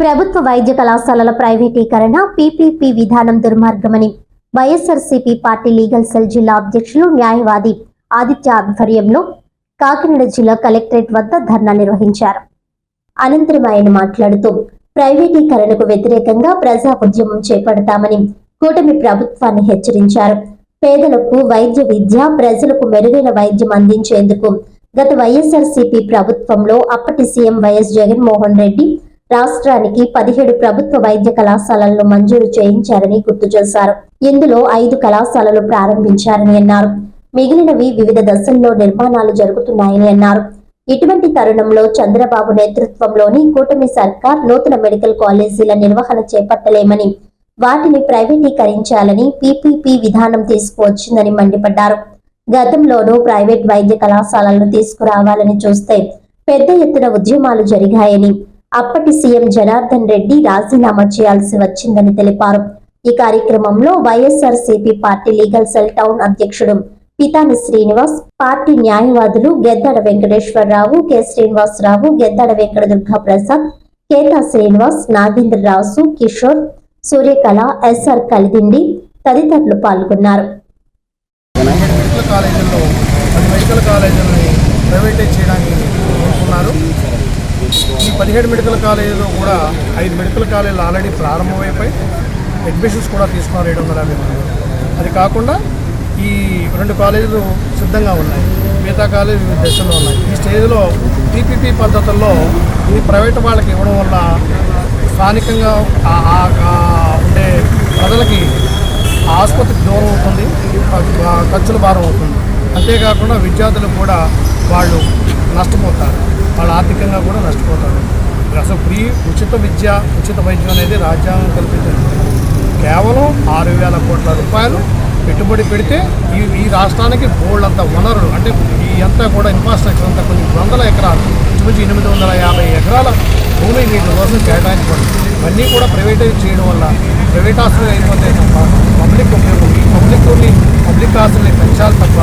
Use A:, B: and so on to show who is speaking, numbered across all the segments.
A: ప్రభుత్వ వైద్య కళాశాలల ప్రైవేటీకరణ పీపీపీ విధానం దుర్మార్గమని వైఎస్ఆర్సీపీ పార్టీ లీగల్ సెల్ జిల్లా అధ్యక్షులు న్యాయవాది ఆదిత్య ఆధ్వర్యంలో కాకినాడ జిల్లా కలెక్టరేట్ వద్ద ధర్నా నిర్వహించారు. అనంతరం ఆయన మాట్లాడుతూ ప్రైవేటీకరణకు వ్యతిరేకంగా ప్రజా ఉద్యమం చేపడతామని కూటమి ప్రభుత్వాన్ని హెచ్చరించారు. పేదలకు వైద్య విద్య ప్రజలకు మెరుగైన వైద్యం అందించేందుకు గత వైఎస్ఆర్సీపీ ప్రభుత్వంలో అప్పటి సీఎం వైఎస్ జగన్మోహన్ రెడ్డి రాష్ట్రానికి పదిహేడు ప్రభుత్వ వైద్య కళాశాలలను మంజూరు చేయించారని గుర్తు చేశారు. ఇందులో ఐదు కళాశాలలు ప్రారంభించారని అన్నారు. మిగిలినవి వివిధ దశల్లో నిర్మాణాలు జరుగుతున్నాయని అన్నారు. ఇటువంటి తరుణంలో చంద్రబాబు నేతృత్వంలోని కూటమి సర్కార్ నూతన మెడికల్ కాలేజీల నిర్వహణ చేపట్టలేమని వాటిని ప్రైవేటీకరించాలని పీపీపీ విధానం తీసుకువచ్చిందని మండిపడ్డారు. గతంలోనూ ప్రైవేట్ వైద్య కళాశాలలను తీసుకురావాలని చూస్తే పెద్ద ఎత్తున ఉద్యమాలు జరిగాయని అప్పటి సీఎం జనార్దన్ రెడ్డి రాజీనామా చేయాల్సి వచ్చిందని తెలిపారు. ఈ కార్యక్రమంలో YSR party legal cell town అధ్యక్షుడు పితాని శ్రీనివాస్ పార్టీ న్యాయవాదులు గెద్దాడ వెంకటేశ్వరరావు కె. శ్రీనివాసరావు గెద్దాడ వెంకట దుర్గా ప్రసాద్ కేతా శ్రీనివాస్ నాగేంద్ర రాసు కిషోర్ సూర్యకళ ఎస్ఆర్ కలిదిండి తదితరులు పాల్గొన్నారు.
B: మెడికల్ పది మెడికల్ కాలేజీలని ప్రైవేటైజ్ పదిహేడు మెడికల్ కాలేజీలో కూడా ఐదు మెడికల్ కాలేజీలు ఆల్రెడీ ప్రారంభమైపోయి అడ్మిషన్స్ కూడా తీసుకున్నారు ఏడు వందల యాభై మంది. అది కాకుండా ఈ రెండు కాలేజీలు సిద్ధంగా ఉన్నాయి. మిగతా కాలేజీ వివిధ దశల్లో ఉన్నాయి. ఈ స్టేజ్లో పీపీపీ పద్ధతుల్లో ఇది ప్రైవేట్ వాళ్ళకి ఇవ్వడం వల్ల స్థానికంగా ఉండే ప్రజలకి ఆసుపత్రికి దూరం అవుతుంది ఖర్చులు ఖర్చుల భారం అవుతుంది. అంతేకాకుండా విద్యార్థులు కూడా వాళ్ళు నష్టపోతారు. వాళ్ళు ఆర్థికంగా కూడా నష్టపోతారు. అసలు ఫ్రీ ఉచిత విద్య ఉచిత వైద్యం అనేది రాజ్యాంగం కల్పించింది. కేవలం ఆరు వేల కోట్ల రూపాయలు పెట్టుబడి పెడితే ఈ ఈ రాష్ట్రానికి బోల్డంత వనరులు అంటే ఈ అంతా కూడా ఇన్ఫ్రాస్ట్రక్చర్ అంతా కొన్ని వందల ఎకరాలు ఇంచుమించు ఎనిమిది వందల యాభై ఎకరాల భూమి వీటి కోసం కేటాయించబడింది ఇవన్నీ కూడా ప్రైవేటైజ్ చేయడం వల్ల ప్రైవేట్ ఆస్తులు అయిపోతే తప్ప పబ్లిక్ ఉపయోగం ఈ పబ్లిక్ని పబ్లిక్ ఆస్తుల్ని పెంచాలి తప్ప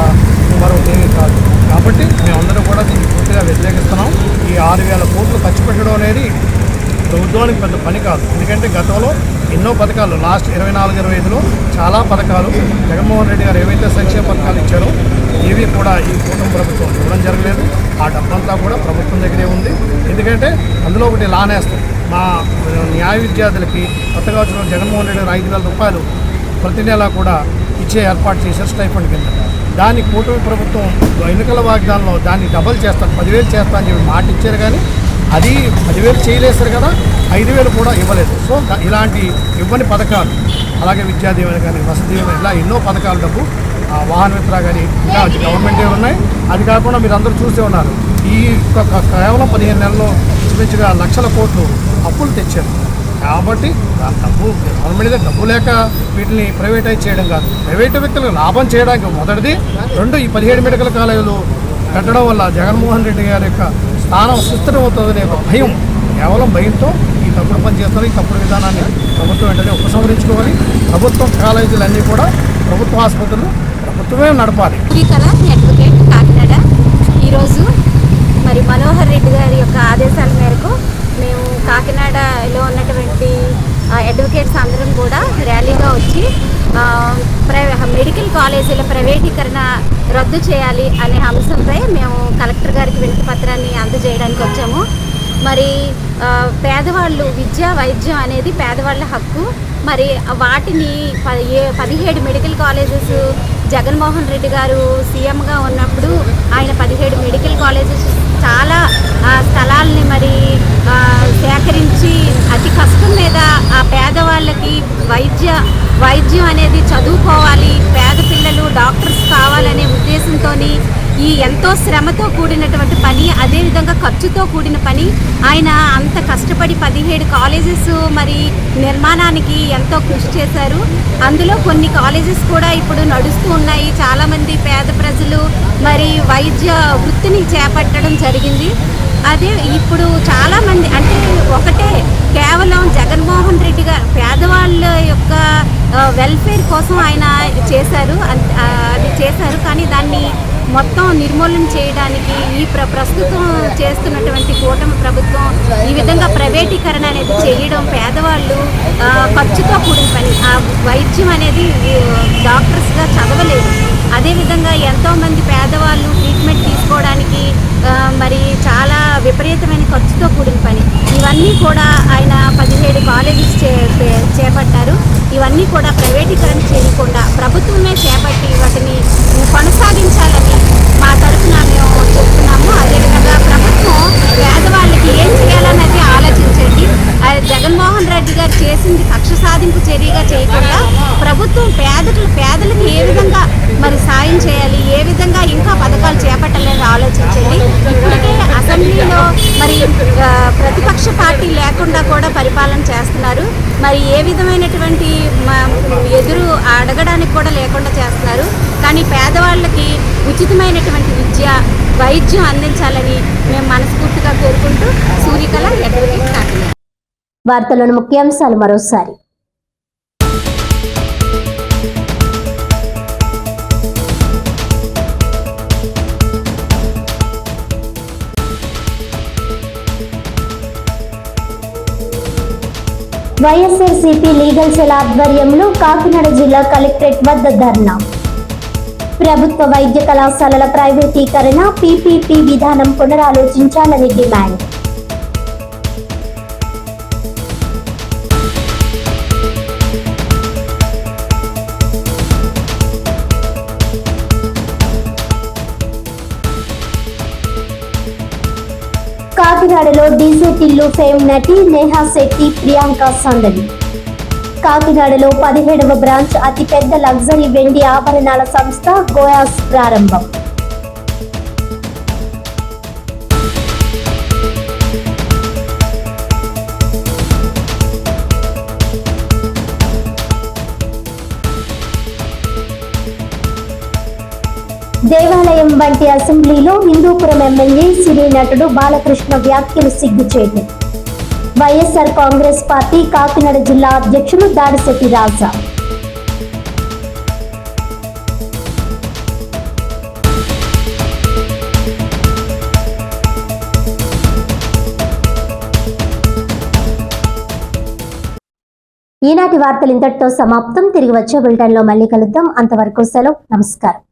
B: మరొకటి ఏమీ కాదు కాబట్టి మేమందరం కూడా దీన్ని పూర్తిగా వ్యతిరేకిస్తున్నాం ఈ ఆరు వేల కోట్లు ఖర్చు పెట్టడం అనేది ప్రభుత్వానికి పెద్ద పని కాదు. ఎందుకంటే గతంలో ఎన్నో పథకాలు లాస్ట్ ఇరవై నాలుగు ఇరవై ఐదులో చాలా పథకాలు జగన్మోహన్ రెడ్డి గారు ఏవైతే సంక్షేమ పథకాలు ఇచ్చారో ఏవి కూడా ఈ కూటమి ప్రభుత్వం ఇవ్వడం జరగలేదు. ఆ డబ్బంతా కూడా ప్రభుత్వం దగ్గరే ఉంది. ఎందుకంటే అందులో ఒకటి లానేస్తాం. మా న్యాయ విద్యార్థులకి కొత్తగా వచ్చిన జగన్మోహన్ రెడ్డి గారు ఐదు వేల రూపాయలు ప్రతి నెల కూడా ఇచ్చే ఏర్పాటు చేశారు స్టైఫండ్ కింద. దాన్ని కూటమి ప్రభుత్వం ఎన్నికల వాగ్దానంలో దాన్ని డబల్ చేస్తాను పదివేలు చేస్తా అని చెప్పి మాట ఇచ్చారు కానీ అది పదివేలు చేయలేసారు కదా ఐదు వేలు కూడా ఇవ్వలేదు. సో ఇలాంటి ఇవ్వని పథకాలు అలాగే విద్యాదీవెన కానీ వసతి ఇలా ఎన్నో పథకాలు డబ్బు వాహన మిత్ర కానీ ఇంకా గవర్నమెంట్ ఉన్నాయి. అది కాకుండా మీరు అందరూ చూసే ఉన్నారు ఈ కేవలం పదిహేను నెలల్లో ఇంచుమించుగా లక్షల కోట్లు అప్పులు తెచ్చారు. కాబట్టి డబ్బు గవర్నమెంట్ దగ్గర డబ్బు లేక వీటిని ప్రైవేటైజ్ చేయడం కాదు. ప్రైవేట్ వ్యక్తులకు లాభం చేయడానికి మొదటిది. రెండు ఈ పదిహేడు మెడికల్ కాలేజీలు కట్టడం వల్ల జగన్మోహన్ రెడ్డి గారి యొక్క స్థానం సుస్థిరమవుతుందనే ఒక భయం కేవలం భయంతో ఈ తప్పుడు పని చేస్తారు ఈ తప్పుడు విధానాన్ని ప్రభుత్వం వెంటనే ఉపసంహరించుకోవాలి. ప్రభుత్వం కాలేజీలన్నీ కూడా ప్రభుత్వ ఆసుపత్రులు ప్రభుత్వమే నడపాలి.
C: అడ్వకేట్ కాకినాడ. ఈరోజు మరి మనోహర్ రెడ్డి గారి యొక్క ఆదేశాల మేరకు కాకినాడలో ఉన్నటువంటి అడ్వకేట్స్ అందరం కూడా ర్యాలీగా వచ్చి ప్రై మెడికల్ కాలేజీల ప్రైవేటీకరణ రద్దు చేయాలి అనే అంశంపై మేము కలెక్టర్ గారికి వినతి పత్రాన్ని అందజేయడానికి వచ్చాము. మరి పేదవాళ్ళు విద్య వైద్యం అనేది పేదవాళ్ళ హక్కు. మరి వాటిని పదిహేడు మెడికల్ కాలేజెస్ జగన్మోహన్ రెడ్డి గారు సీఎంగా ఉన్నప్పుడు ఆయన పదిహేడు మెడికల్ కాలేజెస్ చాలా ఆ, స్థలాల్ని మరి సేకరించి అతి కష్టం మీద ఆ పేదవాళ్ళకి వైద్య వైద్యం అనేది చదువుకోవాలి పేద పిల్లలు డాక్టర్స్ కావాలనే ఉద్దేశంతో ఈ ఎంతో శ్రమతో కూడినటువంటి పని అదేవిధంగా ఖర్చుతో కూడిన పని ఆయన అంత కష్టపడి పదిహేడు కాలేజెస్ మరి నిర్మాణానికి ఎంతో కృషి చేశారు. అందులో కొన్ని కాలేజెస్ కూడా ఇప్పుడు నడుస్తూ ఉన్నాయి. చాలామంది పేద ప్రజలు మరి వైద్య వృత్తిని చేపట్టడం జరిగింది. అదే ఇప్పుడు చాలామంది అంటే ఒకటే కేవలం జగన్మోహన్ రెడ్డి గారు పేదవాళ్ళ యొక్క ఆ, వెల్ఫేర్ కోసం ఆయన చేశారు. అన్- అది చేశారు. కానీ దాన్ని మొత్తం నిర్మూలన చేయడానికి ఈ ప్ర ప్రస్తుతం చేస్తున్నటువంటి కూటమి ప్రభుత్వం ఈ విధంగా ప్రైవేటీకరణ అనేది చేయడం పేదవాళ్ళు ఖర్చుతో కూడిన పని. ఆ వైద్యం అనేది డాక్టర్స్గా చదవలేదు. అదేవిధంగా ఎంతోమంది పేదవాళ్ళు ట్రీట్మెంట్ తీసుకోవడానికి మరి చాలా విపరీతమైన ఖర్చుతో కూడిన పని. ఇవన్నీ కూడా ఆయన కాలేజెస్ చే చేపట్టారు. ఇవన్నీ కూడా ప్రైవేటీకరణ చేయకుండా ప్రభుత్వమే చేపట్టి వాటిని కొనసాగించాలని మా తరఫున మేము చెప్తున్నాము అదేవిధంగా ప్రభుత్వం పేదవాళ్ళకి ఏం చేయాలని ఆలోచించండి ఆ జగన్మోహన్ రెడ్డి గారు చేసింది కక్ష సాధింపు చర్యగా చేయకుండా ప్రభుత్వం పేదలు పేదలకు ఏ విధంగా మరి సాయం చేయాలి ఏ విధంగా ఇంకా పథకాలు చేపట్టాలని ఆలోచించండి ఇప్పటికే అసెంబ్లీలో మరి ప్రతిపక్ష పార్టీ లేకుండా కూడా పరిపాలన చేస్తున్నారు. మరి ఏ విధమైనటువంటి ఎదురు అడగడానికి కూడా లేకుండా చేస్తున్నారు. కానీ పేదవాళ్ళకి ఉచితమైనటువంటి విద్య వైద్యం అందించాలని మేము మనస్ఫూర్తిగా కోరుకుంటూ
A: వార్తలను ముఖ్యాంశాలు మరోసారి. వైఎస్ఆర్సీపీ లీగల్ సెల్ ఆధ్వర్యంలో కాకినాడ జిల్లా కలెక్టరేట్ వద్ద ధర్నా. ప్రభుత్వ వైద్య కళాశాలల ప్రైవేటీకరణ పీపీపీ విధానం పునరాలోచించాలని డిమాండ్. కాకినాడలో డీజే టిల్లు ఫేమ్ నటి నేహా శెట్టి ప్రియాంక సందడి. కాకినాడలో పదిహేడవ బ్రాంచ్ అతిపెద్ద లగ్జరీ వెండి ఆభరణాల సంస్థ గోయాస్ ప్రారంభం. దేవాలయం వంటి అసెంబ్లీలో హిందూపురం ఎమ్మెల్యే సినీ నటుడు బాలకృష్ణ వ్యాఖ్యలు సిగ్గుచేటు. వైఎస్ఆర్ కాంగ్రెస్ పార్టీ కాకినాడ జిల్లా అధ్యక్షులు దాడిశెట్టి రాజా. ఈనాటి వార్తలు ఇంతటితో సమాప్తం. తిరిగి వచ్చే బులెటిన్లో మళ్ళీ కలుద్దాం. అంతవరకు సెలవు. నమస్కారం.